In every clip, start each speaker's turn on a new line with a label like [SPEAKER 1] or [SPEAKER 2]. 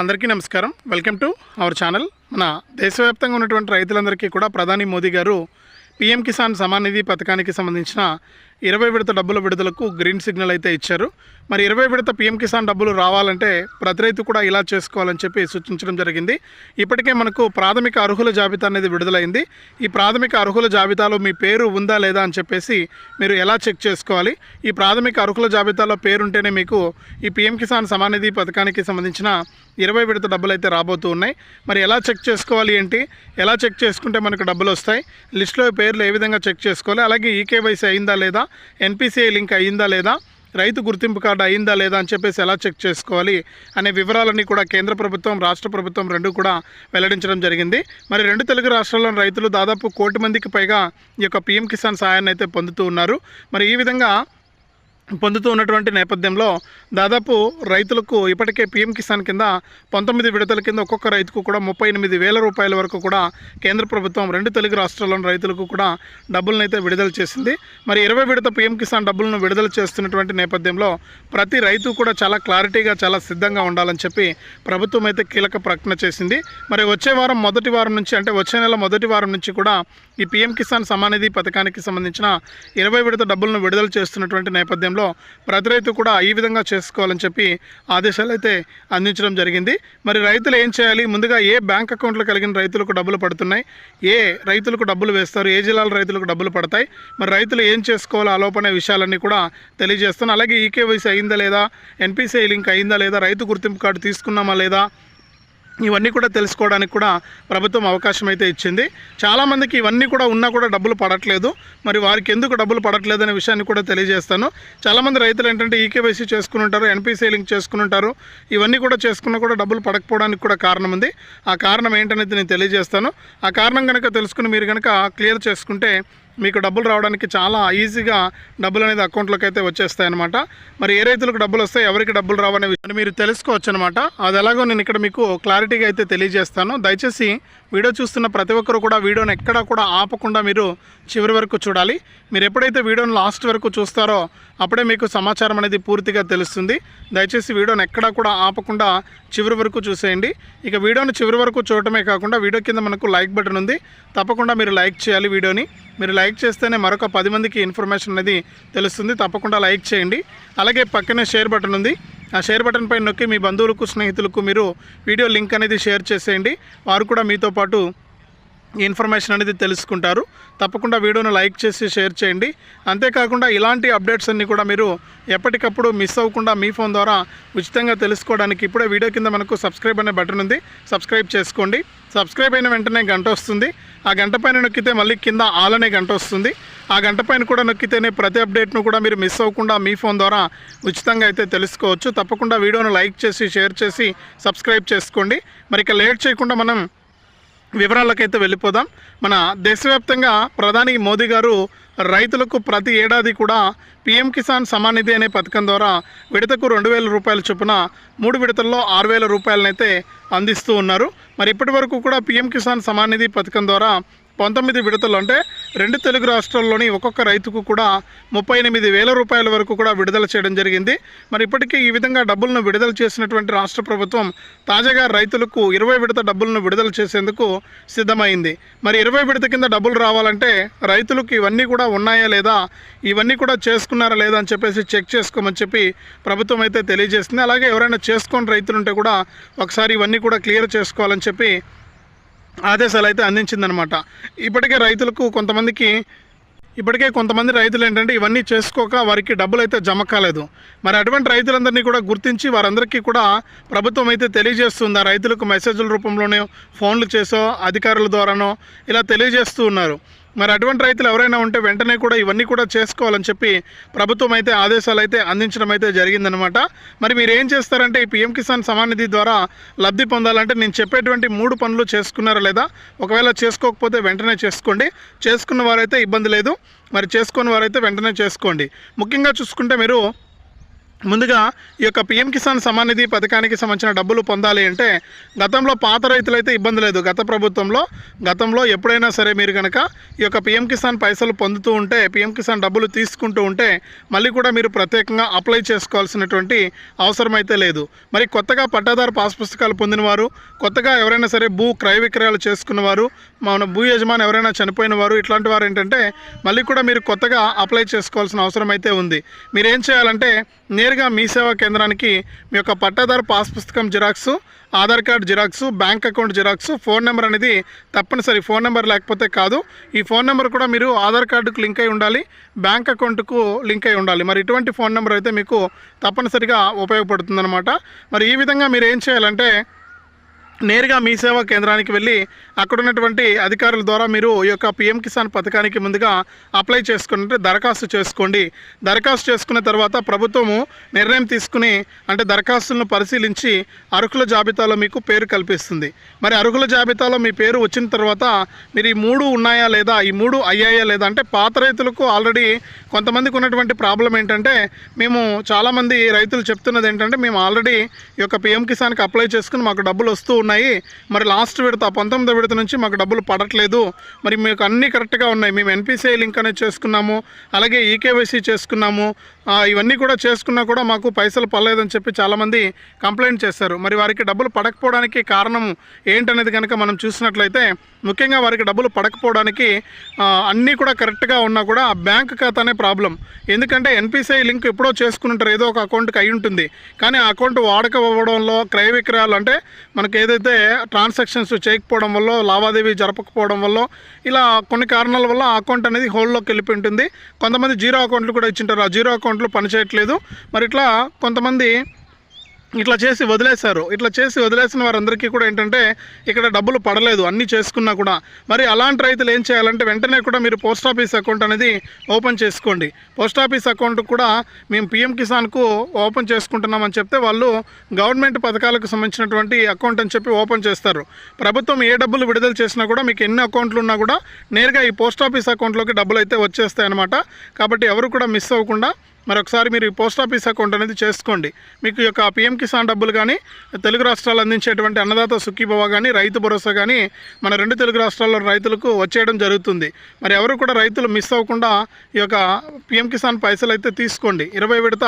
[SPEAKER 1] అందరికీ నమస్కారం. Welcome to our channel మన దేశవ్యాప్తంగా ఉన్నటువంటి రైతులందరికీ కూడా ప్రధాని మోదీ గారు పీఎం కిసాన్ సమాన్ నిధి పథకానికి సంబంధించిన ఇరవై విడత డబ్బుల విడుదలకు గ్రీన్ సిగ్నల్ అయితే ఇచ్చారు. మరి ఇరవై విడత పీఎం కిసాన్ డబ్బులు రావాలంటే ప్రతి రైతు కూడా ఇలా చేసుకోవాలని చెప్పి సూచించడం జరిగింది. ఇప్పటికే మనకు ప్రాథమిక అర్హుల జాబితా అనేది విడుదలైంది. ఈ ప్రాథమిక అర్హుల జాబితాలో మీ పేరు ఉందా లేదా అని చెప్పేసి మీరు ఎలా చెక్ చేసుకోవాలి? ఈ ప్రాథమిక అర్హుల జాబితాలో పేరు ఉంటేనే మీకు ఈ పీఎం కిసాన్ సమానిధి పథకానికి సంబంధించిన ఇరవై విడత డబ్బులు అయితే రాబోతూ ఉన్నాయి. మరి ఎలా చెక్ చేసుకోవాలి ఏంటి? ఎలా చెక్ చేసుకుంటే మనకు డబ్బులు వస్తాయి? లిస్టులో పేర్లు ఏ విధంగా చెక్ చేసుకోవాలి? అలాగే ఈకేవైసీ అయిందా లేదా? ఎన్పిసిఐ లింక్ అయిందా లేదా? రైతు గుర్తింపు కార్డు అయిందా లేదా అని చెప్పేసి ఎలా చెక్ చేసుకోవాలి అనే వివరాలన్నీ కూడా కేంద్ర ప్రభుత్వం రాష్ట్ర ప్రభుత్వం రెండు కూడా వెల్లడించడం జరిగింది. మరి రెండు తెలుగు రాష్ట్రాల్లోని రైతులు దాదాపు కోటి మందికి పైగా ఈ యొక్క పీఎం కిసాన్ సహాయాన్ని అయితే పొందుతూ ఉన్నారు. మరి ఈ విధంగా పొందుతూ ఉన్నటువంటి నేపథ్యంలో దాదాపు రైతులకు ఇప్పటికే పీఎం కిసాన్ కింద పంతొమ్మిది విడతల కింద ఒక్కొక్క రైతుకు కూడా ముప్పై ఎనిమిది వేల రూపాయల వరకు కూడా కేంద్ర ప్రభుత్వం రెండు తెలుగు రాష్ట్రాల్లోని రైతులకు కూడా డబ్బులను అయితే విడుదల చేసింది. మరి ఇరవై విడత పీఎం కిసాన్ డబ్బులను విడుదల చేస్తున్నటువంటి నేపథ్యంలో ప్రతి రైతు కూడా చాలా క్లారిటీగా చాలా సిద్ధంగా ఉండాలని చెప్పి ప్రభుత్వం అయితే కీలక ప్రకటన చేసింది. మరి వచ్చే వారం మొదటి వారం నుంచి అంటే వచ్చే నెల మొదటి వారం నుంచి కూడా ఈ పీఎం కిసాన్ సమానిధి పథకానికి సంబంధించిన ఇరవై విడత డబ్బులను విడుదల చేస్తున్నటువంటి నేపథ్యంలో ప్రతి రైతు కూడా ఈ విధంగా చేసుకోవాలని చెప్పి ఆదేశాలు అయితే అందించడం జరిగింది. మరి రైతులు ఏం చేయాలి? ముందుగా ఏ బ్యాంక్ అకౌంట్లు కలిగిన రైతులకు డబ్బులు పడుతున్నాయి? ఏ రైతులకు డబ్బులు వేస్తారు? ఏ జిల్లాల రైతులకు డబ్బులు పడతాయి? మరి రైతులు ఏం చేసుకోవాలో? ఆలోపనే విషయాలన్నీ కూడా తెలియజేస్తున్నాను. అలాగే ఈకేవైసీ అయిందా లేదా? ఎన్పిసిఐ లింక్ అయిందా లేదా? రైతు గుర్తింపు కార్డు తీసుకున్నామా లేదా? ఇవన్నీ కూడా తెలుసుకోవడానికి కూడా ప్రభుత్వం అవకాశం అయితే ఇచ్చింది. చాలామందికి ఇవన్నీ కూడా ఉన్నా కూడా డబ్బులు పడట్లేదు. మరి వారికి ఎందుకు డబ్బులు పడట్లేదు అనే విషయాన్ని కూడా తెలియజేస్తాను. చాలామంది రైతులు ఏంటంటే ఈకేవైసీ చేసుకుని ఉంటారు ఎన్పిసిఐ లింక్ చేసుకుని ఉంటారు. ఇవన్నీ కూడా చేసుకున్నా కూడా డబ్బులు పడకపోవడానికి కూడా కారణం ఉంది. ఆ కారణం ఏంటనేది నేను తెలియజేస్తాను. ఆ కారణం కనుక తెలుసుకుని మీరు కనుక క్లియర్ చేసుకుంటే మీకు డబ్బులు రావడానికి చాలా ఈజీగా డబ్బులు అనేది అకౌంట్లోకి అయితే వచ్చేస్తాయి అనమాట మరి ఏ రైతులకు డబ్బులు వస్తాయి ఎవరికి డబ్బులు రావనే విషయాన్ని మీరు తెలుసుకోవచ్చు అనమాట అది ఎలాగో నేను ఇక్కడ మీకు క్లారిటీగా అయితే తెలియజేస్తాను. దయచేసి వీడియో చూస్తున్న ప్రతి ఒక్కరు కూడా వీడియోని ఎక్కడా కూడా ఆపకుండా మీరు చివరి వరకు చూడాలి. మీరు ఎప్పుడైతే వీడియోని లాస్ట్ వరకు చూస్తారో అప్పుడే మీకు సమాచారం అనేది పూర్తిగా తెలుస్తుంది. దయచేసి వీడియోని ఎక్కడా కూడా ఆపకుండా చివరి వరకు చూసేయండి. ఇక వీడియోని చివరి వరకు చూడటమే కాకుండా వీడియో కింద మనకు లైక్ బటన్ ఉంది. తప్పకుండా మీరు లైక్ చేయాలి వీడియోని. మీరు లైక్ చేస్తేనే మరొక పది మందికి ఇన్ఫర్మేషన్ అనేది తెలుస్తుంది. తప్పకుండా లైక్ చేయండి. అలాగే పక్కనే షేర్ బటన్ ఉంది. ఆ షేర్ బటన్ పైన నొక్కి మీ బంధువులకు స్నేహితులకు మీరు వీడియో లింక్ అనేది షేర్ చేసేయండి. వారు కూడా మీతో పాటు ఇన్ఫర్మేషన్ అనేది తెలుసుకుంటారు. తప్పకుండా వీడియోను లైక్ చేసి షేర్ చేయండి. అంతేకాకుండా ఇలాంటి అప్డేట్స్ అన్నీ కూడా మీరు ఎప్పటికప్పుడు మిస్ అవ్వకుండా మీ ఫోన్ ద్వారా ఉచితంగా తెలుసుకోవడానికి ఇప్పుడే వీడియో కింద మనకు సబ్స్క్రైబ్ అనే బటన్ ఉంది. సబ్స్క్రైబ్ చేసుకోండి. సబ్స్క్రైబ్ అయిన వెంటనే గంట వస్తుంది. ఆ గంట పైన నొక్కితే మళ్ళీ కింద ఆల్ అనే గంట వస్తుంది. ఆ గంట పైన కూడా నొక్కితేనే ప్రతి అప్డేట్ను కూడా మీరు మిస్ అవ్వకుండా మీ ఫోన్ ద్వారా ఉచితంగా అయితే తెలుసుకోవచ్చు. తప్పకుండా వీడియోను లైక్ చేసి షేర్ చేసి సబ్స్క్రైబ్ చేసుకోండి. మరి ఇక లేట్ చేయకుండా మనం వివరాలకైతే వెళ్ళిపోదాం. మన దేశవ్యాప్తంగా ప్రధాని మోదీ గారు రైతులకు ప్రతి ఏడాది కూడా పీఎం కిసాన్ సమాన్ నిధి అనే పథకం ద్వారా విడతకు రెండు వేల రూపాయల చొప్పున మూడు విడతల్లో ఆరు వేల రూపాయలనైతే అందిస్తూ ఉన్నారు. మరి ఇప్పటి వరకు కూడా పీఎం కిసాన్ సమాన్ నిధి పథకం ద్వారా పంతొమ్మిది విడతలు అంటే రెండు తెలుగు రాష్ట్రాల్లోని ఒక్కొక్క రైతుకు కూడా ముప్పై ఎనిమిది వేల రూపాయల వరకు కూడా విడుదల చేయడం జరిగింది. మరి ఇప్పటికీ ఈ విధంగా డబ్బులను విడుదల చేసినటువంటి రాష్ట్ర ప్రభుత్వం తాజాగా రైతులకు ఇరవై విడత డబ్బులను విడుదల చేసేందుకు సిద్ధమైంది. మరి ఇరవై విడత కింద డబ్బులు రావాలంటే రైతులకు ఇవన్నీ కూడా ఉన్నాయా లేదా ఇవన్నీ కూడా చేసుకున్నారా లేదా అని చెప్పేసి చెక్ చేసుకోమని చెప్పి ప్రభుత్వం అయితే తెలియజేస్తుంది అలాగే ఎవరైనా చేసుకొని రైతులుంటే కూడా ఒకసారి ఇవన్నీ కూడా క్లియర్ చేసుకోవాలని చెప్పి ఆదేశాలు అయితే అందించిందనమాట ఇప్పటికే రైతులకు కొంతమందికి ఇప్పటికే కొంతమంది రైతులు ఏంటంటే ఇవన్నీ చేసుకోక వారికి డబ్బులు అయితే జమ కాలేదు. మరి అటువంటి రైతులందరినీ కూడా గుర్తించి వారందరికీ కూడా ప్రభుత్వం అయితే తెలియజేస్తుంది. ఆ రైతులకు మెసేజ్ల రూపంలోనే ఫోన్లు చేసో అధికారుల ద్వారానో ఇలా తెలియజేస్తూ ఉన్నారు. మరి అటువంటి రైతులు ఎవరైనా ఉంటే వెంటనే కూడా ఇవన్నీ కూడా చేసుకోవాలని చెప్పి ప్రభుత్వం అయితే ఆదేశాలు అయితే అందించడం అయితే జరిగిందనమాట మరి మీరు ఏం చేస్తారంటే ఈ పిఎం కిసాన్ సమాన్ నిధి ద్వారా లబ్ధి పొందాలంటే నేను చెప్పేటువంటి మూడు పనులు చేసుకున్నారా లేదా? ఒకవేళ చేసుకోకపోతే వెంటనే చేసుకోండి. చేసుకున్న వారైతే ఇబ్బంది లేదు. మరి చేసుకున్న వారైతే వెంటనే చేసుకోండి. ముఖ్యంగా చూసుకుంటే మీరు ముందుగా ఈ యొక్క పిఎం కిసాన్ సమాన్ నిధి పథకానికి సంబంధించిన డబ్బులు పొందాలి అంటే గతంలో పాత రైతులైతే ఇబ్బంది లేదు. గత ప్రభుత్వంలో గతంలో ఎప్పుడైనా సరే మీరు కనుక ఈ యొక్క పిఎం కిసాన్ పైసలు పొందుతూ ఉంటే పిఎం కిసాన్ డబ్బులు తీసుకుంటూ ఉంటే మళ్ళీ కూడా మీరు ప్రత్యేకంగా అప్లై చేసుకోవాల్సినటువంటి అవసరం అయితే లేదు. మరి కొత్తగా పట్టాదారు పాస్ పుస్తకాలు పొందినవారు కొత్తగా ఎవరైనా సరే భూ క్రయ విక్రయాలు చేసుకున్నవారు మన భూ యజమాని ఎవరైనా చనిపోయిన వారు ఇట్లాంటి వారు ఏంటంటే మళ్ళీ కూడా మీరు కొత్తగా అప్లై చేసుకోవాల్సిన అవసరం అయితే ఉంది. మీరు ఏం చేయాలంటే నేరుగా మీ సేవా కేంద్రానికి మీ యొక్క పట్టాదారు పాస్ పుస్తకం xerox Aadhaar card xerox bank account xerox phone number అనేది తప్పనిసరి ఫోన్ నెంబర్ లేకపోతే కాదు. ఈ ఫోన్ నెంబర్ కూడా మీరు ఆధార్ కార్డుకు లింక్ అయి ఉండాలి బ్యాంక్ అకౌంట్కు లింక్ అయి ఉండాలి. మరి ఇటువంటి ఫోన్ నెంబర్ అయితే మీకు తప్పనిసరిగా ఉపయోగపడుతుందన్నమాట. మరి ఈ విధంగా మీరు ఏం చేయాలంటే నేరుగా మీ సేవా కేంద్రానికి వెళ్ళి అక్కడ ఉన్నటువంటి అధికారుల ద్వారా మీరు ఈ యొక్క పిఎం కిసాన్ పథకానికి ముందుగా అప్లై చేసుకుంటే దరఖాస్తు చేసుకోండి. దరఖాస్తు చేసుకున్న తర్వాత ప్రభుత్వము నిర్ణయం తీసుకుని అంటే దరఖాస్తులను పరిశీలించి అర్హుల జాబితాలో మీకు పేరు కల్పిస్తుంది. మరి అర్హుల జాబితాలో మీ పేరు వచ్చిన తర్వాత మీరు ఈ మూడు ఉన్నాయా లేదా ఈ మూడు అయ్యాయా లేదా అంటే పాత రైతులకు ఆల్రెడీ కొంతమందికి ఉన్నటువంటి ప్రాబ్లం ఏంటంటే మేము చాలామంది రైతులు చెప్తున్నది ఏంటంటే మేము ఆల్రెడీ ఈ యొక్క పిఎం కిసాన్కి అప్లై చేసుకుని మాకు డబ్బులు వస్తూ ఉన్నాయి. మరి లాస్ట్ విడత పంతొమ్మిదో విడత నుంచి మాకు డబ్బులు పడట్లేదు. మరి మీకు అన్నీ కరెక్ట్గా ఉన్నాయి. మేము ఎన్పిసిఐ లింక్ అనేది చేసుకున్నాము. అలాగే ఈకేవైసీ చేసుకున్నాము. ఇవన్నీ కూడా చేసుకున్నా కూడా మాకు పైసలు పడలేదని చెప్పి చాలామంది కంప్లైంట్ చేశారు మరి వారికి డబ్బులు పడకపోవడానికి కారణం ఏంటనేది కనుక మనం చూసినట్లయితే ముఖ్యంగా వారికి డబ్బులు పడకపోవడానికి అన్నీ కూడా కరెక్ట్గా ఉన్నా కూడా ఆ బ్యాంక్ ఖాతానే ప్రాబ్లం. ఎందుకంటే ఎన్పిసిఐ లింక్ ఎప్పుడో చేసుకుంటారు ఏదో ఒక అకౌంట్కి అయి ఉంటుంది. కానీ ఆ అకౌంట్ వాడకపోవడంలో క్రయ విక్రయాలు అంటే మనకి ఏదైతే ట్రాన్సాక్షన్స్ చేయకపోవడం వల్ల లావాదేవీ జరపకపోవడం వల్ల ఇలా కొన్ని కారణాల వల్ల ఆ అకౌంట్ అనేది హోల్లోకి వెళ్ళిపోయి ఉంటుంది. కొంతమంది జీరో అకౌంట్లు కూడా ఇచ్చింటారు ఆ జీరో అకౌంట్ అకౌంట్లు పనిచేయట్లేదు మరి ఇట్లా కొంతమంది ఇట్లా చేసి వదిలేశారు. ఇట్లా చేసి వదిలేసిన వారందరికీ కూడా ఏంటంటే ఇక్కడ డబ్బులు పడలేదు. అన్నీ చేసుకున్నా కూడా. మరి అలాంటి రైతులు ఏం చేయాలంటే వెంటనే కూడా మీరు పోస్ట్ ఆఫీస్ అకౌంట్ అనేది ఓపెన్ చేసుకోండి. పోస్ట్ ఆఫీస్ అకౌంట్ కూడా మేము పిఎం కిసాన్కు ఓపెన్ చేసుకుంటున్నామని చెప్తే వాళ్ళు గవర్నమెంట్ పథకాలకు సంబంధించినటువంటి అకౌంట్ అని చెప్పి ఓపెన్ చేస్తారు. ప్రభుత్వం ఏ డబ్బులు విడుదల చేసినా కూడా మీకు ఎన్ని అకౌంట్లు ఉన్నా కూడా నేరుగా ఈ పోస్ట్ ఆఫీస్ అకౌంట్లోకి డబ్బులు అయితే వచ్చేస్తాయి కాబట్టి ఎవరు కూడా మిస్ అవ్వకుండా మరొకసారి మీరు ఈ పోస్ట్ ఆఫీస్ అకౌంట్ అనేది చేసుకోండి. మీకు యొక్క పిఎం కిసాన్ డబ్బులు కానీ తెలుగు రాష్ట్రాలు అందించేటువంటి అన్నదాత సుఖీభవ కానీ రైతు భరోసా కానీ మన రెండు తెలుగు రాష్ట్రాల్లో రైతులకు వచ్చేయడం జరుగుతుంది. మరి ఎవరు కూడా రైతులు మిస్ అవ్వకుండా ఈ యొక్క పిఎం కిసాన్ పైసలు అయితే తీసుకోండి. ఇరవై విడత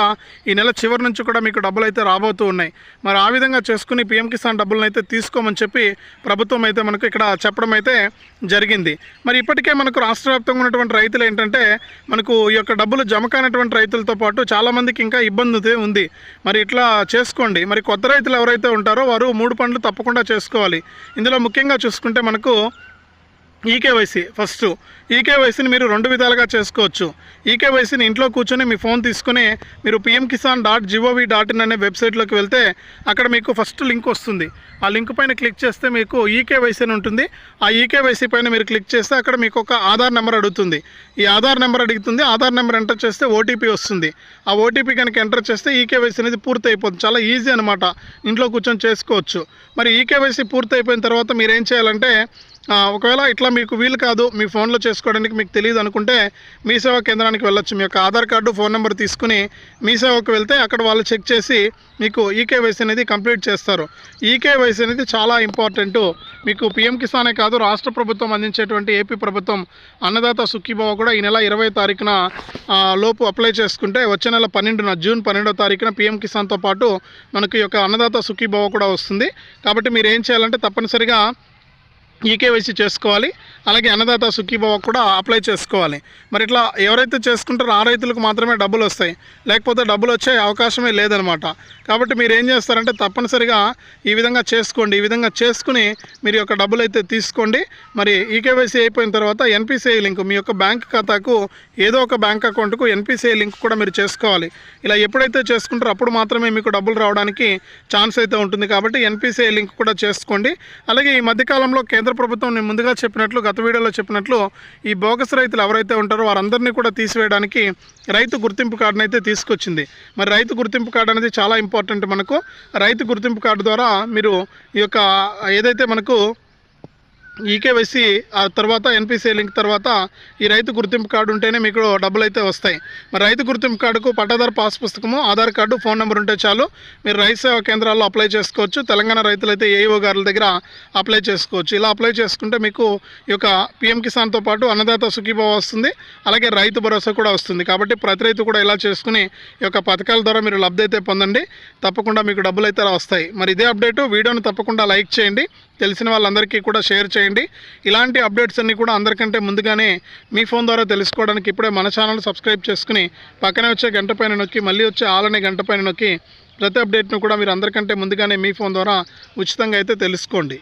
[SPEAKER 1] ఈ నెల చివరి నుంచి కూడా మీకు డబ్బులు అయితే రాబోతూ ఉన్నాయి. మరి ఆ విధంగా చేసుకుని పిఎం కిసాన్ డబ్బులను అయితే తీసుకోమని చెప్పి ప్రభుత్వం అయితే మనకు ఇక్కడ చెప్పడం అయితే జరిగింది. మరి ఇప్పటికే మనకు రాష్ట్ర వ్యాప్తంగా ఉన్నటువంటి రైతులు ఏంటంటే మనకు ఈ యొక్క డబ్బులు జమ కానటువంటి రైతులతో పాటు చాలామందికి ఇంకా ఇబ్బంది ఉంది. మరి ఇట్లా చేసుకోండి. మరి కొత్త రైతులు ఎవరైతే ఉంటారో వారు మూడు పనులు తప్పకుండా చేసుకోవాలి. ఇందులో ముఖ్యంగా చూసుకుంటే మనకు ఈకేవైసీ ఫస్ట్. ఈకేవైసీని మీరు రెండు విధాలుగా చేసుకోవచ్చు. ఈకేవైసీని ఇంట్లో కూర్చొని మీ ఫోన్ తీసుకుని మీరు PM Kisan dot G O V dot in అనే వెబ్సైట్లోకి వెళ్తే అక్కడ మీకు ఫస్ట్ లింక్ వస్తుంది. ఆ లింక్ పైన క్లిక్ చేస్తే మీకు ఈకేవైసీ అని ఉంటుంది. ఆ ఈకేవైసీ పైన మీరు క్లిక్ చేస్తే అక్కడ మీకు ఒక ఆధార్ నెంబర్ అడుగుతుంది. ఈ ఆధార్ నెంబర్ అడుగుతుంది. ఆధార్ నెంబర్ ఎంటర్ చేస్తే ఓటీపీ వస్తుంది. ఆ ఓటీపీ కనుక ఎంటర్ చేస్తే ఈకేవైసీ అనేది పూర్తి అయిపోతుంది చాలా ఈజీ అనమాట ఇంట్లో కూర్చొని చేసుకోవచ్చు. మరి ఈకేవైసీ పూర్తి అయిపోయిన తర్వాత మీరు ఏం చేయాలంటే ఒకవేళ ఇట్లా మీకు వీలు కాదు మీ ఫోన్లో చేసుకోవడానికి మీకు తెలియదు అనుకుంటే మీ సేవా కేంద్రానికి వెళ్ళొచ్చు. మీ యొక్క ఆధార్ కార్డు ఫోన్ నెంబర్ తీసుకుని మీ సేవకు వెళ్తే అక్కడ వాళ్ళు చెక్ చేసి మీకు ఈకేవైసీ అనేది కంప్లీట్ చేస్తారు. ఈకేవైసీ అనేది చాలా ఇంపార్టెంట్. మీకు పిఎం కిసానే కాదు రాష్ట్ర ప్రభుత్వం అందించేటువంటి ఏపీ ప్రభుత్వం అన్నదాత సుఖీభావ కూడా ఈ నెల ఇరవై తారీఖున లోపు అప్లై చేసుకుంటే వచ్చే నెల పన్నెండున జూన్ పన్నెండో తారీఖున పిఎం కిసాన్తో పాటు మనకి ఈ యొక్క అన్నదాత సుఖీభావ కూడా వస్తుంది. కాబట్టి మీరు ఏం చేయాలంటే తప్పనిసరిగా ఈకేవైసీ చేసుకోవాలి అలాగే అన్నదాత సుఖీభావ కూడా అప్లై చేసుకోవాలి. మరి ఇట్లా ఎవరైతే చేసుకుంటారో ఆ రైతులకు మాత్రమే డబ్బులు వస్తాయి. లేకపోతే డబ్బులు వచ్చే అవకాశమే లేదనమాట. కాబట్టి మీరు ఏం చేస్తారంటే తప్పనిసరిగా ఈ విధంగా చేసుకోండి ఈ విధంగా చేసుకుని మీరు యొక్క డబ్బులు అయితే తీసుకోండి. మరి ఈకేవైసీ అయిపోయిన తర్వాత ఎన్పిసిఐ లింక్ మీ యొక్క బ్యాంక్ ఖాతాకు ఏదో ఒక బ్యాంక్ అకౌంట్కు ఎన్పిసిఐ లింక్ కూడా మీరు చేసుకోవాలి. ఇలా ఎప్పుడైతే చేసుకుంటారో అప్పుడు మాత్రమే మీకు డబ్బులు రావడానికి ఛాన్స్ అయితే ఉంటుంది. కాబట్టి ఎన్పిసిఐ లింక్ కూడా చేసుకోండి. అలాగే ఈ మధ్యకాలంలో కేంద్ర ప్రభుత్వం నేను ముందుగా చెప్పినట్లు గత వీడియోలో చెప్పినట్లు ఈ బోగస్ రైతులు ఎవరైతే ఉంటారో వారందరినీ కూడా తీసివేయడానికి రైతు గుర్తింపు కార్డును అయితే తీసుకొచ్చింది. మరి రైతు గుర్తింపు కార్డు అనేది చాలా ఇంపార్టెంట్ మనకు. రైతు గుర్తింపు కార్డు ద్వారా మీరు ఈ యొక్క ఏదైతే మనకు ఈకేవైసీ ఆ తర్వాత ఎన్పిసిఐ లింక్ తర్వాత ఈ రైతు గుర్తింపు కార్డు ఉంటేనే మీకు డబ్బులు అయితే వస్తాయి. మరి రైతు గుర్తింపు కార్డుకు పట్టాదారు పాస్ పుస్తకము ఆధార్ కార్డు ఫోన్ నెంబర్ ఉంటే చాలు. మీరు రైతు సేవా కేంద్రాల్లో అప్లై చేసుకోవచ్చు. తెలంగాణ రైతులైతే ఏఈఓ గారుల దగ్గర అప్లై చేసుకోవచ్చు. ఇలా అప్లై చేసుకుంటే మీకు ఈ యొక్క పిఎం కిసాన్తో పాటు అన్నదాత సుఖీభావ వస్తుంది. అలాగే రైతు భరోసా కూడా వస్తుంది. కాబట్టి ప్రతి రైతు కూడా ఇలా చేసుకుని ఈ యొక్క పథకాల ద్వారా మీరు లబ్ధి అయితే పొందండి. తప్పకుండా మీకు డబ్బులు అయితే వస్తాయి. మరి ఇదే అప్డేటు. వీడియోని తప్పకుండా లైక్ చేయండి. తెలిసిన వాళ్ళందరికీ కూడా షేర్ చేయండి. ఇలాంటి అప్డేట్స్ అన్నీ కూడా అందరికంటే ముందుగానే మీ ఫోన్ ద్వారా తెలుసుకోవడానికి ఇప్పుడే మన ఛానల్ సబ్స్క్రైబ్ చేసుకుని పక్కనే వచ్చే గంట పైన నొక్కి మళ్ళీ వచ్చే ఆలనే గంట పైన నొక్కి ప్రతి అప్డేట్ను కూడా మీరు అందరికంటే ముందుగానే మీ ఫోన్ ద్వారా ఉచితంగా అయితే తెలుసుకోండి.